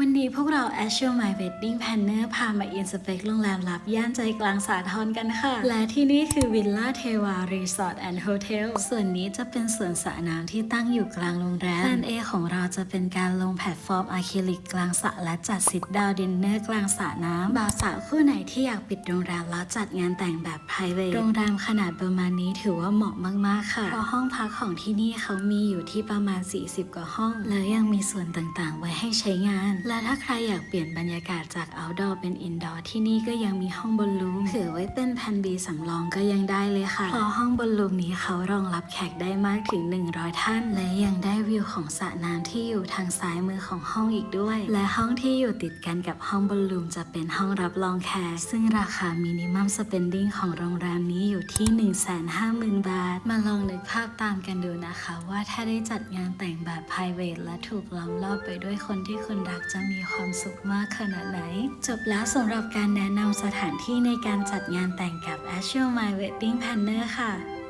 วันนี้พวกเรา a s h u r e My Wedding Planner พามาอินสเปคโรงแรมลับ ย่านใจกลางสาทรกันค่ะ และที่นี่คือวิลล่าเทวารีสอร์ทแอนด์โฮเทลส่วนนี้จะเป็นสวนสระน้ำที่ตั้งอยู่กลางโรงแรมแพลน A ของเราจะเป็นการลงแพลตฟอร์มอะคริลิกกลางสระและจัดซิดดาวดินเนอร์กลางสระน้ำบ่าวสาวคู่ไหนที่อยากปิดโรงแรมแล้วจัดงานแต่งแบบ p r i v a t โรงแรมขนาดประมาณนี้ถือว่าเหมาะมากๆค่ะเพราะห้องพักของที่นี่เขามีอยู่ที่ประมาณ 40 กว่าห้อง แล้วยังมีส่วนต่างๆ ไว้ให้ใช้งานและถ้าใครอยากเปลี่ยนบรรยากาศจาก outdoor เป็น indoor ที่นี่ก็ยังมีห้องบนลูมเผื่อไว้เป็นแพนบีสำรองก็ยังได้เลยค่ะเพราะห้องบนลูมนี้เขารองรับแขกได้มากถึง 100 ท่าน และยังได้วิวของสระน้ำที่อยู่ทางซ้ายมือของห้องอีกด้วย และห้องที่อยู่ติดกันกับห้องบนลูมจะเป็นห้องรับรองแขกซึ่งราคามินิมัมสเปนดิ้งของโรงแรมนี้อยู่ที่ 150,000 บาท มาลองนึกภาพตามกันดูนะคะ ว่าถ้าได้จัดงานแต่งแบบ private และถูกล้อมรอบไปด้วยคนที่คุณรักจะมีความสุขมากขนาดไหน จบแล้วสำหรับการแนะนำสถานที่ในการจัดงานแต่งกับ a s h u r e My Wedding Planner ค่ะ